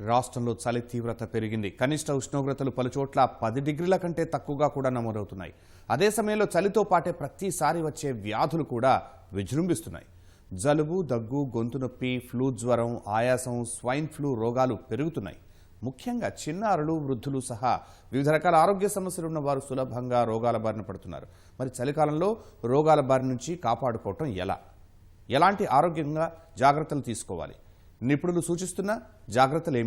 రాష్ట్రంలో చలి తీవ్రత పెరిగింది. కనిష్ట ఉష్ణోగ్రతలు పలుచోట్ల పది డిగ్రీల కంటే తక్కువగా కూడా నమోదవుతున్నాయి. అదే సమయంలో చలితో పాటే ప్రతిసారి వచ్చే వ్యాధులు కూడా విజృంభిస్తున్నాయి. జలుబు దగ్గు గొంతు నొప్పి ఫ్లూ జ్వరం ఆయాసం స్వైన్ ఫ్లూ రోగాలు పెరుగుతున్నాయి. ముఖ్యంగా చిన్నారులు వృద్ధులు సహా వివిధ రకాల ఆరోగ్య సమస్యలు ఉన్న వారు సులభంగా రోగాల బారిన పడుతున్నారు. మరి చలికాలంలో రోగాల బారి నుంచి కాపాడుకోవటం ఎలా? ఎలాంటి ఆరోగ్యంగా జాగ్రత్తలు తీసుకోవాలి? నిపుణులు సూచిస్తున్న జాగ్రత్తలు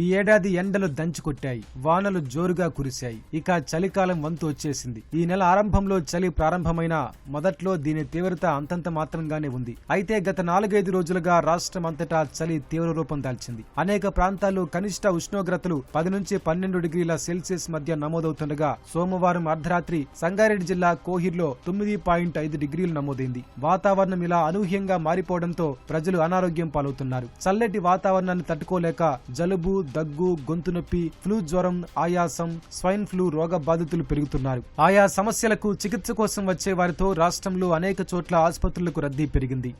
ఈ ఏడాది ఎండలు దంచుకొట్టాయి వానలు జోరుగా కురిశాయి. ఇక చలికాలం వంతు వచ్చేసింది. ఈ నెల ఆరంభంలో చలి ప్రారంభమైన మొదట్లో దీని తీవ్రత అంతంత మాత్రంగానే ఉంది. అయితే గత నాలుగైదు రోజులుగా రాష్ట్రం అంతటా చలి తీవ్ర రూపం దాల్చింది. అనేక ప్రాంతాల్లో కనిష్ట ఉష్ణోగ్రతలు పది నుంచి పన్నెండు డిగ్రీల సెల్సియస్ మధ్య నమోదవుతుండగా సోమవారం అర్ధరాత్రి సంగారెడ్డి జిల్లా కోహిర్లో తొమ్మిది పాయింట్ ఐదు డిగ్రీలు నమోదైంది. వాతావరణం ఇలా అనూహ్యంగా మారిపోవడంతో ప్రజలు అనారోగ్యం పాలవుతున్నారు. చల్లటి వాతావరణాన్ని తట్టుకోలేక జలుబు దగ్గు గొంతు నొప్పి ఫ్లూ జ్వరం ఆయాసం స్వైన్ ఫ్లూ రోగ బాధితులు పెరుగుతున్నారు. ఆయా సమస్యలకు చికిత్స కోసం వచ్చే వారితో రాష్ట్రంలో అనేక చోట్ల ఆసుపత్రులకు రద్దీ పెరిగింది.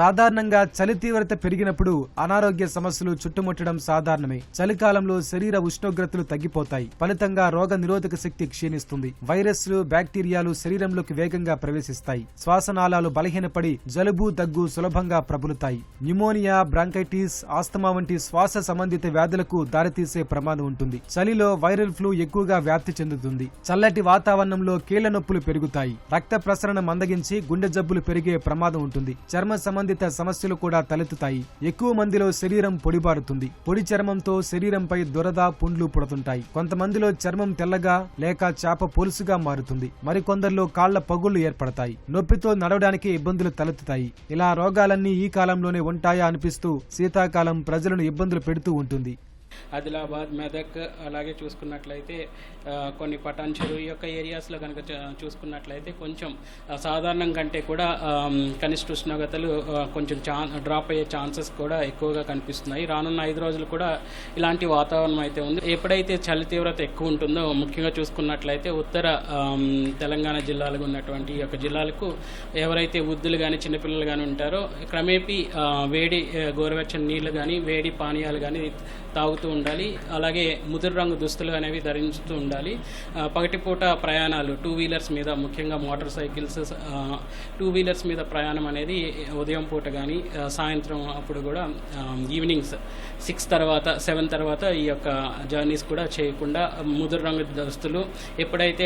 సాధారణంగా చలి తీవ్రత పెరిగినప్పుడు అనారోగ్య సమస్యలు చుట్టుముట్టడం సాధారణమే. చలికాలంలో శరీర ఉష్ణోగ్రతలు తగ్గిపోతాయి. ఫలితంగా రోగ నిరోధక శక్తి క్షీణిస్తుంది. వైరస్లు బ్యాక్టీరియాలు శరీరంలోకి వేగంగా ప్రవేశిస్తాయి. శ్వాసనాళాలు బలహీనపడి జలుబు దగ్గు సులభంగా ప్రబలుతాయి. న్యూమోనియా బ్రాంకైటిస్ ఆస్తమా వంటి శ్వాస సంబంధిత వ్యాధులకు దారితీసే ప్రమాదం ఉంటుంది. చలిలో వైరల్ ఫ్లూ ఎక్కువగా వ్యాప్తి చెందుతుంది. చల్లటి వాతావరణంలో కీళ్ళ నొప్పులు పెరుగుతాయి. రక్త ప్రసరణ మందగించి గుండె జబ్బులు పెరిగే ప్రమాదం ఉంటుంది. చర్మ సంబంధిత సమస్యలు కూడా తలెత్తుతాయి. ఎక్కువ మందిలో శరీరం పొడిబారుతుంది. పొడి చర్మంతో శరీరంపై దురద పుండ్లు పుడుతుంటాయి. కొంతమందిలో చర్మం తెల్లగా లేక చాప పొలుసుగా మారుతుంది. మరికొందరిలో కాళ్ళ పగుళ్ళు ఏర్పడతాయి. నొప్పితో నడవడానికి ఇబ్బందులు తలెత్తుతాయి. ఇలా రోగాలన్నీ ఈ కాలంలోనే ఉంటాయా అనిపిస్తూ శీతాకాలం ప్రజలను ఇబ్బందులు పెడుతూ ఉంటుంది. ఆదిలాబాద్ మెదక్ అలాగే చూసుకున్నట్లయితే కొన్ని పటాన్చెరు ఈ యొక్క ఏరియాస్లో కనుక చూసుకున్నట్లయితే కొంచెం సాధారణం కంటే కూడా కనిష్ట ఉష్ణోగ్రతలు కొంచెం చా డ్రాప్ అయ్యే ఛాన్సెస్ కూడా ఎక్కువగా కనిపిస్తున్నాయి. రానున్న ఐదు రోజులు కూడా ఇలాంటి వాతావరణం అయితే ఉంది. ఎప్పుడైతే చలి తీవ్రత ఎక్కువ ఉంటుందో ముఖ్యంగా చూసుకున్నట్లయితే ఉత్తర తెలంగాణ జిల్లాలకు ఉన్నటువంటి ఈ యొక్క జిల్లాలకు ఎవరైతే వృద్ధులు కానీ చిన్నపిల్లలు కానీ ఉంటారో క్రమేపీ వేడి గోరువెచ్చని నీళ్ళు కానీ వేడి పానీయాలు కానీ తాగుతూ ఉండాలి. అలాగే ముదురు రంగు దుస్తులు అనేవి ధరిస్తూ ఉండాలి. పగటిపూట ప్రయాణాలు టూ వీలర్స్ మీద ముఖ్యంగా మోటార్ సైకిల్స్ టూ వీలర్స్ మీద ప్రయాణం అనేది ఉదయం పూట కానీ సాయంత్రం అప్పుడు కూడా ఈవినింగ్స్ సిక్స్ తర్వాత సెవెన్ తర్వాత ఈ యొక్క జర్నీస్ కూడా చేయకుండా ముదురు రంగు దుస్తులు ఎప్పుడైతే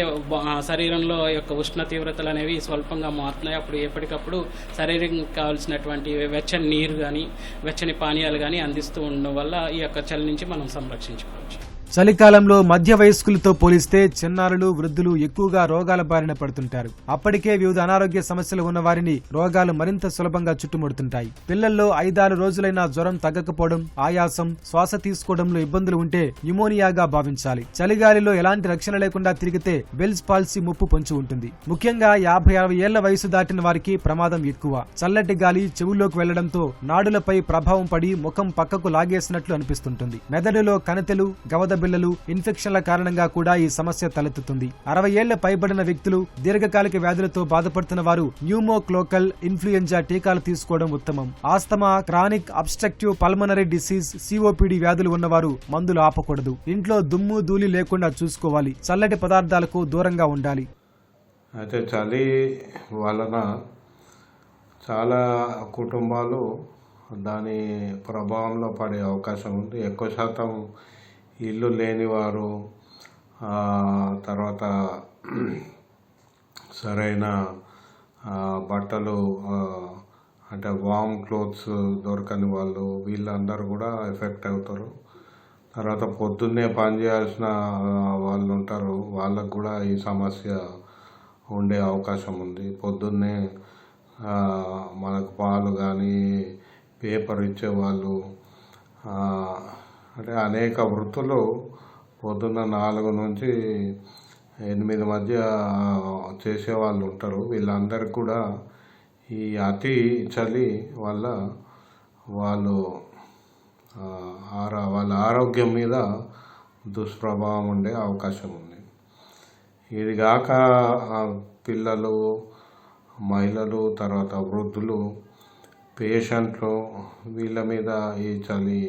శరీరంలో యొక్క ఉష్ణ తీవ్రతలు అనేవి స్వల్పంగా మారుతున్నాయి అప్పుడు ఎప్పటికప్పుడు శరీరం కావాల్సినటువంటి వెచ్చని నీరు కానీ వెచ్చని పానీయాలు కానీ అందిస్తూ ఉండడం వల్ల ఈ యొక్క చలి నుంచి మనం సంరక్షించుకోవచ్చు. చలికాలంలో మధ్య వయస్కులతో పోలిస్తే చిన్నారులు వృద్ధులు ఎక్కువగా రోగాల బారిన పడుతుంటారు. అప్పటికే వివిధ అనారోగ్య సమస్యలు ఉన్న వారిని రోగాలు మరింత సులభంగా చుట్టుముడుతుంటాయి. పిల్లల్లో ఐదారు రోజులైనా జ్వరం తగ్గకపోవడం ఆయాసం శ్వాస తీసుకోవడంలో ఇబ్బందులు ఉంటే న్యూమోనియాగా భావించాలి. చలిగాలిలో ఎలాంటి రక్షణ లేకుండా తిరిగితే బెల్స్ పాల్సీ ముప్పు పొంచి ఉంటుంది. ముఖ్యంగా యాభై అరవై ఏళ్ళ వయసు దాటిన వారికి ప్రమాదం ఎక్కువ. చల్లటి గాలి చెవుల్లోకి వెళ్ళడంతో నాడులపై ప్రభావం పడి ముఖం పక్కకు లాగేసినట్లు అనిపిస్తుంటుంది. మెదడులో కణతెలు గవద పిల్లలు ఇన్ఫెక్షన్ల కారణంగా కూడా ఈ సమస్య తలెత్తుతుంది. అరవై ఏళ్ళ పైబడిన వ్యక్తులు దీర్ఘకాలిక వ్యాధులతో బాధపడుతున్న వారు న్యూమోక్లోకల్ ఇన్ఫ్లుయెంజా టీకాలు తీసుకోవడం ఉత్తమం. Asthma chronic obstructive pulmonary disease COPD వ్యాధులు ఉన్నవారు మందులు ఆపకూడదు. ఇంట్లో దుమ్ము ధూళి లేకుండా చూసుకోవాలి. చల్లటి పదార్థాలకు దూరంగా ఉండాలి. అయితే చలి వలన చాలా కుటుంబాలు దాని ప్రభావంలో పడే అవకాశం ఉంది. ఎక్కువ శాతం ఇల్లు లేనివారు తర్వాత సరైన బట్టలు అంటే వామ్ క్లోత్స్ దొరకని వాళ్ళు వీళ్ళందరూ కూడా ఎఫెక్ట్ అవుతారు. తర్వాత పొద్దున్నే పనిచేయాల్సిన వాళ్ళు ఉంటారు. వాళ్ళకు కూడా ఈ సమస్య ఉండే అవకాశం ఉంది. పొద్దున్నే మనకు పాలు కానీ పేపర్ ఇచ్చేవాళ్ళు అంటే అనేక వృత్తులు పొద్దున్న నాలుగు నుంచి ఎనిమిది మధ్య చేసేవాళ్ళు ఉంటారు. వీళ్ళందరికీ కూడా ఈ అతి చలి వల్ల వాళ్ళు ఆరా వాళ్ళ ఆరోగ్యం మీద దుష్ప్రభావం ఉండే అవకాశం ఉంది. ఇది కాక పిల్లలు మహిళలు తర్వాత వృద్ధులు పేషెంట్లు వీళ్ళ మీద ఈ చలి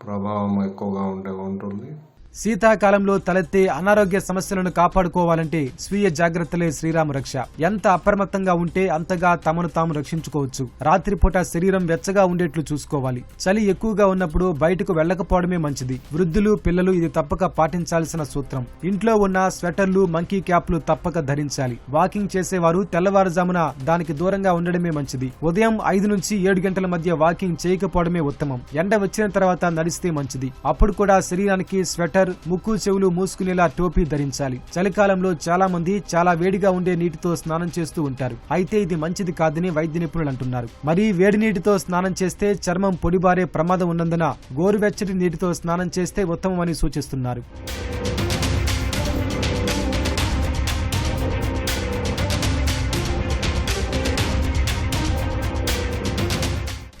ప్రభావం ఎక్కువగా ఉండే ఉంటుంది. శీతాకాలంలో తలెత్తే అనారోగ్య సమస్యలను కాపాడుకోవాలంటే స్వీయ జాగ్రత్తలే శ్రీరామ రక్ష. ఎంత అప్రమత్తంగా ఉంటే అంతగా తమను తాము రక్షించుకోవచ్చు. రాత్రిపూట శరీరం వెచ్చగా ఉండేట్లు చూసుకోవాలి. చలి ఎక్కువగా ఉన్నప్పుడు బయటకు వెళ్ళకపోవడమే మంచిది. వృద్ధులు పిల్లలు ఇది తప్పక పాటించాల్సిన సూత్రం. ఇంట్లో ఉన్న స్వెటర్లు మంకీ క్యాప్లు తప్పక ధరించాలి. వాకింగ్ చేసేవారు తెల్లవారుజామున దానికి దూరంగా ఉండడమే మంచిది. ఉదయం ఐదు నుంచి ఏడు గంటల మధ్య వాకింగ్ చేయకపోవడమే ఉత్తమం. ఎండ వచ్చిన తర్వాత నడిస్తే మంచిది. అప్పుడు కూడా శరీరానికి స్వెటర్ ముక్కు చెవులు మూసుకునేలా టోపీ ధరించాలి. చలికాలంలో చాలా మంది చాలా వేడిగా ఉండే నీటితో స్నానం చేస్తూ ఉంటారు. అయితే ఇది మంచిది కాదని వైద్య నిపుణులు అంటున్నారు. మరీ వేడి నీటితో స్నానం చేస్తే చర్మం పొడిబారే ప్రమాదం ఉన్నందున గోరువెచ్చటి నీటితో స్నానం చేస్తే ఉత్తమమని సూచిస్తున్నారు.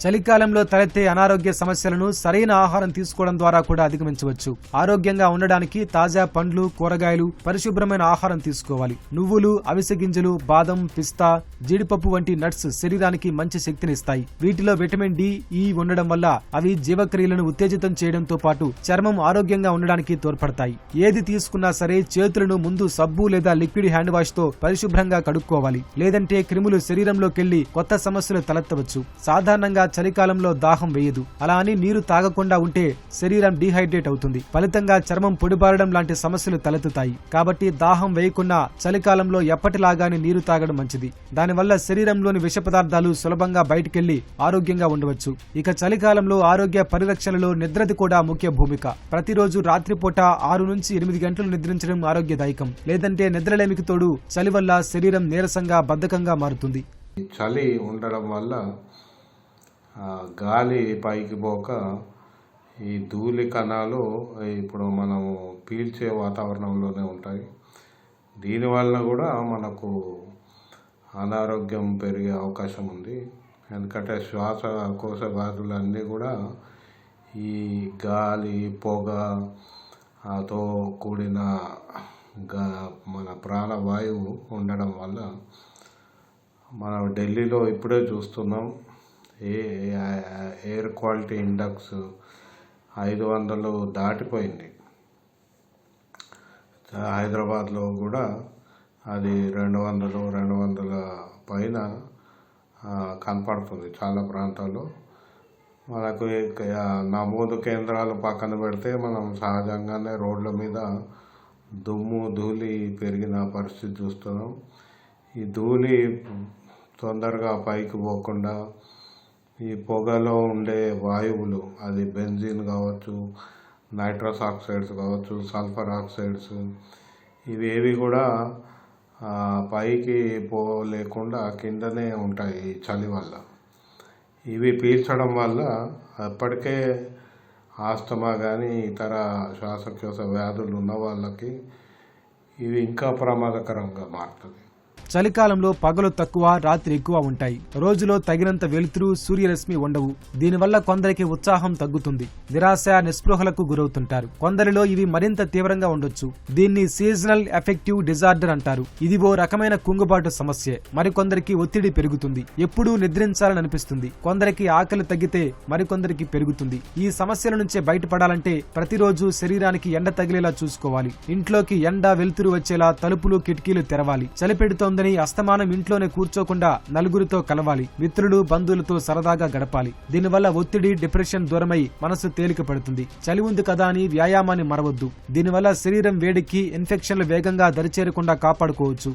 చలికాలంలో తలెత్తే అనారోగ్య సమస్యలను సరైన ఆహారం తీసుకోవడం ద్వారా కూడా అధిగమించవచ్చు. ఆరోగ్యంగా ఉండడానికి తాజా పండ్లు కూరగాయలు పరిశుభ్రమైన ఆహారం తీసుకోవాలి. నువ్వులు అవిసె గింజలు బాదం పిస్తా జీడిపప్పు వంటి నట్స్ శరీరానికి మంచి శక్తినిస్తాయి వీటిలో విటమిన్ డి ఈ ఉండడం వల్ల అవి జీవక్రియలను ఉత్తేజితం చేయడంతో పాటు చర్మం ఆరోగ్యంగా ఉండడానికి తోడ్పడతాయి. ఏది తీసుకున్నా సరే చేతులను ముందు సబ్బు లేదా లిక్విడ్ హ్యాండ్ వాష్తో పరిశుభ్రంగా కడుక్కోవాలి. లేదంటే క్రిములు శరీరంలోకెళ్ళి కొత్త సమస్యలు తలెత్తవచ్చు. సాధారణంగా చలికాలంలో దాహం వేయదు. అలా అని నీరు తాగకుండా ఉంటే శరీరం డీహైడ్రేట్ అవుతుంది. ఫలితంగా చర్మం పొడిబారడం లాంటి సమస్యలు తలెత్తుతాయి. కాబట్టి దాహం వేయకుండా చలికాలంలో ఎప్పటిలాగానే నీరు తాగడం మంచిది. దానివల్ల శరీరంలోని విష పదార్థాలు సులభంగా బయటికెళ్ళి ఆరోగ్యంగా ఉండవచ్చు. ఇక చలికాలంలో ఆరోగ్య పరిరక్షణలో నిద్రది కూడా ముఖ్య భూమిక. ప్రతిరోజు రాత్రిపూట ఆరు నుంచి ఎనిమిది గంటలు నిద్రించడం ఆరోగ్యదాయకం. లేదంటే నిద్రలేమికి తోడు చలి వల్ల శరీరం నీరసంగా బద్ధకంగా మారుతుంది. చలి ఉండడం వల్ల గాలి పైకి పోక ఈ ధూళి కణాలు ఇప్పుడు మనము పీల్చే వాతావరణంలోనే ఉంటాయి. దీనివల్ల కూడా మనకు అనారోగ్యం పెరిగే అవకాశం ఉంది. ఎందుకంటే శ్వాసకోశ వ్యాధులన్నీ కూడా ఈ గాలి పొగతో కూడిన గా మన ప్రాణవాయువు ఉండడం వల్ల మనం ఢిల్లీలో ఇప్పుడే చూస్తున్నాం. ఏ ఎయిర్ క్వాలిటీ ఇండెక్స్ ఐదు వందలు దాటిపోయింది. హైదరాబాద్లో కూడా అది రెండు వందలు రెండు వందల పైన కనపడుతుంది చాలా ప్రాంతాల్లో. మనకు నమోదు కేంద్రాలు పక్కన పెడితే మనం సహజంగానే రోడ్ల మీద దుమ్ము ధూళి పెరిగిన పరిస్థితి చూస్తున్నాం. ఈ ధూళి తొందరగా పైకి పోకుండా ఈ పొగలో ఉండే వాయువులు అది బెంజిన్ కావచ్చు నైట్రస్ ఆక్సైడ్స్ కావచ్చు సల్ఫర్ ఆక్సైడ్స్ ఇవేవి కూడా పైకి పోలేకుండా కిందనే ఉంటాయి చలి వల్ల. ఇవి పీల్చడం వల్ల అప్పటికే ఆస్తమా కానీ ఇతర శ్వాసకోశ వ్యాధులు ఉన్న వాళ్ళకి ఇవి ఇంకా ప్రమాదకరంగా మారుతుంది చలికాలంలో పగలు తక్కువ రాత్రి ఎక్కువ ఉంటాయి. రోజులో తగినంత వెలుతురు సూర్యరశ్మి ఉండవు. దీనివల్ల కొందరికి ఉత్సాహం తగ్గుతుంది. నిరాశ నిస్పృహలకు గురవుతుంటారు. కొందరిలో ఇవి మరింత తీవ్రంగా ఉండొచ్చు. దీన్ని సీజనల్ ఎఫెక్టివ్ డిజార్డర్ అంటారు. ఇది ఓ రకమైన కుంగుబాటు సమస్య. మరికొందరికి ఒత్తిడి పెరుగుతుంది. ఎప్పుడూ నిద్రించాలని అనిపిస్తుంది కొందరికి ఆకలి తగ్గితే మరికొందరికి పెరుగుతుంది. ఈ సమస్యల నుంచే బయటపడాలంటే ప్రతిరోజు శరీరానికి ఎండ తగిలేలా చూసుకోవాలి. ఇంట్లోకి ఎండ వెలుతురు వచ్చేలా తలుపులు కిటికీలు తెరవాలి. చలి పెడుతోందని అస్తమానం ఇంట్లోనే కూర్చోకుండా నలుగురితో కలవాలి. మిత్రులు బంధువులతో సరదాగా గడపాలి. దీనివల్ల ఒత్తిడి డిప్రెషన్ దూరమై మనసు తేలిక పడుతుంది చలి ఉంది కదా అని వ్యాయామాన్ని మరవద్దు. దీనివల్ల శరీరం వేడికి ఇన్ఫెక్షన్లు వేగంగా దరిచేరకుండా కాపాడుకోవచ్చు.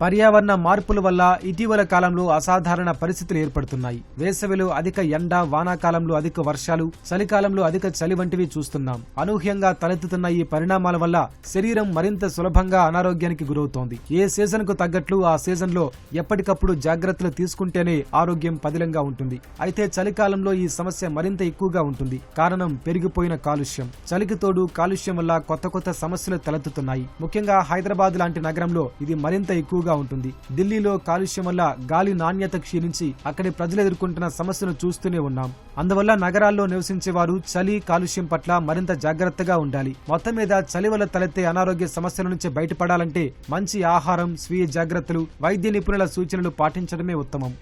పర్యావరణ మార్పుల వల్ల ఇటీవల కాలంలో అసాధారణ పరిస్థితులు ఏర్పడుతున్నాయి. వేసవిలో అధిక ఎండ వానాకాలంలో అధిక వర్షాలు చలికాలంలో అధిక చలి వంటివి చూస్తున్నాం. అనూహ్యంగా తలెత్తుతున్న ఈ పరిణామాల వల్ల శరీరం మరింత సులభంగా అనారోగ్యానికి గురవుతోంది. ఏ సీజన్కు తగ్గట్లు ఆ సీజన్లో ఎప్పటికప్పుడు జాగ్రత్తలు తీసుకుంటేనే ఆరోగ్యం పదిలంగా ఉంటుంది. అయితే చలికాలంలో ఈ సమస్య మరింత ఎక్కువగా ఉంటుంది. కారణం పెరిగిపోయిన కాలుష్యం. చలికి తోడు కాలుష్యం వల్ల కొత్త కొత్త సమస్యలు తలెత్తుతున్నాయి. ముఖ్యంగా హైదరాబాద్ లాంటి నగరంలో ఇది మరింత ఎక్కువగా ఎక్కువగా ఉంటుంది. ఢిల్లీలో కాలుష్యం వల్ల గాలి నాణ్యత క్షీణించి అక్కడి ప్రజలు ఎదుర్కొంటున్న సమస్యను చూస్తూనే ఉన్నాం. అందువల్ల నగరాల్లో నివసించే వారు చలి కాలుష్యం పట్ల మరింత జాగ్రత్తగా ఉండాలి. మొత్తం మీద చలి వల్ల తలెత్తే అనారోగ్య సమస్యల నుంచి బయటపడాలంటే మంచి ఆహారం స్వీయ జాగ్రత్తలు వైద్య నిపుణుల సూచనలు పాటించడమే ఉత్తమం.